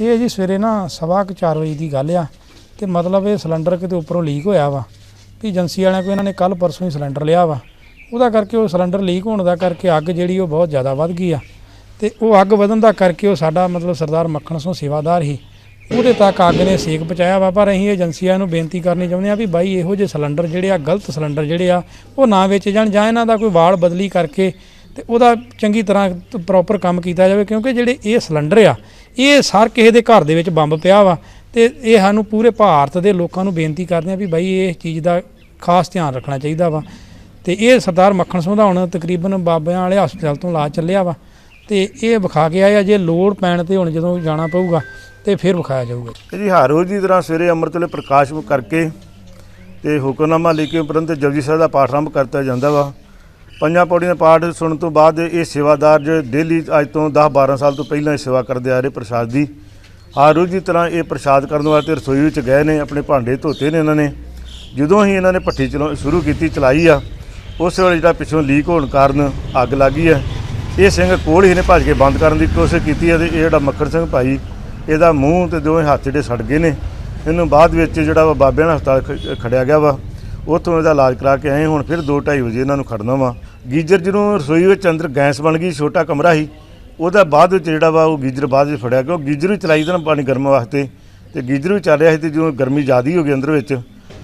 ਇਹ ਜੀ ਸਵੇਰੇ ਨਾ ਸਵਾ ਕੁ ਚਾਰ ਵਜੇ ਦੀ ਗੱਲ ਆ ਤੇ ਮਤਲਬ ਇਹ ਸਿਲੰਡਰ ਕਿਤੇ ਉੱਪਰੋਂ ਲੀਕ ਹੋਇਆ ਵਾ। ਵੀ ਏਜੰਸੀ ਵਾਲਿਆਂ ਕੋਲ ਇਹਨਾਂ ਨੇ ਕੱਲ ਪਰਸੋਂ ਹੀ ਸਿਲੰਡਰ ਲਿਆ ਵਾ। ਉਹਦਾ ਕਰਕੇ ਉਹ ਸਿਲੰਡਰ ਲੀਕ ਹੋਣ ਦਾ ਕਰਕੇ ਅੱਗ ਜਿਹੜੀ ਉਹ ਬਹੁਤ ਜ਼ਿਆਦਾ ਵੱਧ ਗਈ ਆ। ਤੇ ਉਹ ਅੱਗ ਵਧਣ ਦਾ ਕਰਕੇ ਉਹ ਸਾਡਾ ਮਤਲਬ ਸਰਦਾਰ ਮੱਖਣ ਸਿੰਘ ਸੇਵਾਦਾਰ ਹੀ ਉਹਦੇ ਤੱਕ ਅੱਗ ਨੇ ਸੇਕ ਪਹੁੰਚਾਇਆ ਵਾ। ਪਰ ਅਸੀਂ ਏਜੰਸੀਆਂ ਨੂੰ ਬੇਨਤੀ ਕਰਨੀ ਚਾਹੁੰਦੇ ਆ ਵੀ ਬਾਈ ਇਹੋ ਜਿਹੇ ਸਿਲੰਡਰ ਜਿਹੜੇ ਆ, ਗਲਤ ਸਿਲੰਡਰ ਜਿਹੜੇ ਆ, ਉਹ ਨਾ ਵੇਚੇ ਜਾਣ ਜਾਂ ਇਹਨਾਂ ਦਾ ਕੋਈ ਵਾਲ ਬਦਲੀ ਕਰਕੇ ਤੇ ਉਹਦਾ ਚੰਗੀ ਤਰ੍ਹਾਂ ਪ੍ਰੋਪਰ ਕੰਮ ਕੀਤਾ ਜਾਵੇ, ਕਿਉਂਕਿ ਜਿਹੜੇ ਇਹ ਸਿਲੰਡਰ ਆ, ਇਹ ਹਰ ਕਿਸੇ ਦੇ ਘਰ ਦੇ ਵਿੱਚ ਬੰਬ ਪਿਆ ਵਾ ਤੇ ਇਹ ਸਾਨੂੰ ਪੂਰੇ ਭਾਰਤ ਦੇ ਲੋਕਾਂ ਨੂੰ ਬੇਨਤੀ ਕਰਦੇ ਆ ਵੀ ਬਾਈ ਇਹ ਚੀਜ਼ ਦਾ ਖਾਸ ਧਿਆਨ ਰੱਖਣਾ ਚਾਹੀਦਾ ਵਾ। ਤੇ ਇਹ ਸਰਦਾਰ ਮੱਖਣ ਸਿੰਘ ਦਾ ਹੁਣ ਤਕਰੀਬਨ ਬਾਬਿਆਂ ਵਾਲੇ ਹਸਪਤਾਲ ਤੋਂ ਇਲਾਜ ਚੱਲਿਆ ਵਾ ਤੇ ਇਹ ਵਿਖਾ ਕੇ ਆਇਆ ਜੇ ਲੋੜ ਪੈਣ ਤੇ ਹੁਣ ਜਦੋਂ ਜਾਣਾ ਪਊਗਾ ਤੇ ਫਿਰ ਵਿਖਾਇਆ ਜਾਊਗਾ। ਜੀ ਹਰ ਰੋਜ਼ ਦੀ ਤਰ੍ਹਾਂ ਸਵੇਰੇ ਅੰਮ੍ਰਿਤ ਵੇਲੇ ਪ੍ਰਕਾਸ਼ ਕਰਕੇ ਤੇ ਹੁਕਮਨਾਮਾ ਲੈ ਕੇ ਉਪਰੰਤ ਜਪਜੀ ਸਾਹਿਬ ਦਾ ਪਾਠ ਆਰੰਭ ਕਰਤਾ ਜਾਂਦਾ ਵਾ। ਪੰਜਾਂ ਪੌੜੀਆਂ ਦਾ ਪਾਠ ਸੁਣਨ ਤੋਂ ਬਾਅਦ ਇਹ ਸੇਵਾਦਾਰ ਜੋ ਡੇਲੀ ਅੱਜ ਤੋਂ 10 12 ਸਾਲ ਤੋਂ ਪਹਿਲਾਂ ਇਹ ਸੇਵਾ ਕਰਦੇ ਆ ਰਹੇ ਪ੍ਰਸ਼ਾਦ ਦੀ ਆ ਰੋਜ਼ ਦੀ ਤਰ੍ਹਾਂ ਇਹ ਪ੍ਰਸ਼ਾਦ ਕਰਨ ਵਾਸਤੇ ਰਸੋਈ ਵਿੱਚ ਗਏ ਨੇ, ਆਪਣੇ ਭਾਂਡੇ ਧੋਤੇ ਨੇ ਇਹਨਾਂ ਨੇ। ਜਦੋਂ ਹੀ ਇਹਨਾਂ ਨੇ ਭੱਠੀ ਚਲਾ, ਸ਼ੁਰੂ ਕੀਤੀ, ਚਲਾਈ ਆ, ਉਸ ਵੇਲੇ ਜਿਹੜਾ ਪਿੱਛੋਂ ਲੀਕ ਹੋਣ ਕਾਰਨ ਅੱਗ ਲੱਗੀ ਹੈ ਇਹ ਸਿੰਘ ਕੋਲ ਹੀ ਨੇ ਭੱਜ ਕੇ ਬੰਦ ਕਰਨ ਦੀ ਕੋਸ਼ਿਸ਼ ਕੀਤੀ ਹੈ ਤੇ ਇਹ ਜਿਹੜਾ ਮੱਖਣ ਸਿੰਘ ਭਾਈ, ਇਹਦਾ ਮੂੰਹ ਤੇ ਦੋਵੇਂ ਹੱਥ ਜਿਹੜੇ ਸੜ ਗਏ ਨੇ। ਇਹਨੂੰ ਬਾਅਦ ਵਿੱਚ ਜਿਹੜਾ ਵਾ ਬਾਬਿਆਂ ਨਾਲ ਹਸਪਤਾਲ ਖ- ਖੜਿਆ ਗਿਆ ਵਾ। ਉੱਥੋਂ ਇਹਦਾ ਇਲਾਜ ਕਰਾ ਕੇ ਆਏ ਹੁਣ ਫਿਰ 2:30 ਵਜੇ ਇਹਨਾਂ ਨੂੰ ਖੜਨਾ ਵਾ। ਗੀਜ਼ਰ ਜਦੋਂ ਰਸੋਈ ਵਿੱਚ ਅੰਦਰ ਗੈਸ ਬਣ ਗਈ, ਛੋਟਾ ਕਮਰਾ ਸੀ, ਉਹਦਾ ਬਾਅਦ ਵਿੱਚ ਜਿਹੜਾ ਵਾ ਉਹ ਗੀਜ਼ਰ ਬਾਅਦ ਵਿੱਚ ਫੜਿਆ ਕਿਉਂ ਗੀਜ਼ਰ ਵੀ ਚਲਾਈ ਦਾ ਨਾ ਪਾਣੀ ਗਰਮ ਵਾਸਤੇ, ਤੇ ਗੀਜ਼ਰ ਵੀ ਚੱਲ ਰਿਹਾ ਸੀ ਤੇ ਜਦੋਂ ਗਰਮੀ ਜ਼ਿਆਦੀ ਹੋ ਗਈ ਅੰਦਰ ਵਿੱਚ,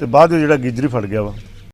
ਤੇ ਬਾਅਦ ਵਿੱਚ ਜਿਹੜਾ ਗੀਜ਼ਰ ਹੀ ਫੜ ਗਿਆ ਵਾ।